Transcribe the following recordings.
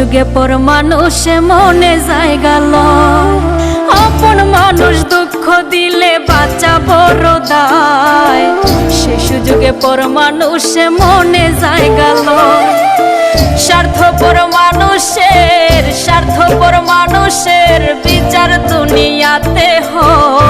সে সুযোগে পর মানুষে মনে যায় গেল আপন মানুষ দুঃখ দিলে বাচ্চা বড় দায় সে সুযোগে পর মানুষে মনে জায়গা লয়। স্বার্থপর মানুষের স্বার্থপর মানুষের বিচার দুনিয়াতে হয়।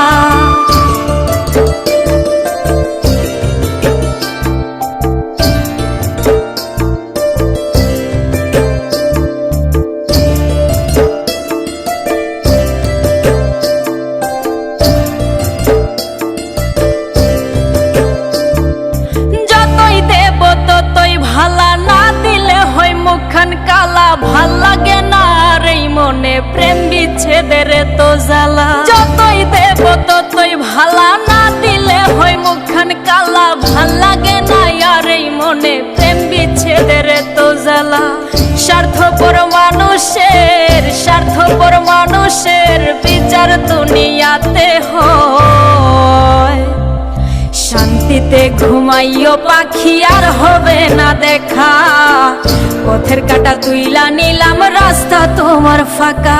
বিচ্ছেদের তো জ্বালা। যতই দেব, ততই ভালা। না দিলে হয় মুখখান কালা। ভালো লাগে না আর এই মনে প্রেম বিচ্ছেদের তো জ্বালা। স্বার্থপর মানুষের স্বার্থপর মানুষের বিচার দুনিয়াতে হয়। শান্তিতে ঘুমাইও পাখি আর হবে না দেখা। পথের কাটা তুইলা নিলাম, রাস্তা তোমার ফাঁকা।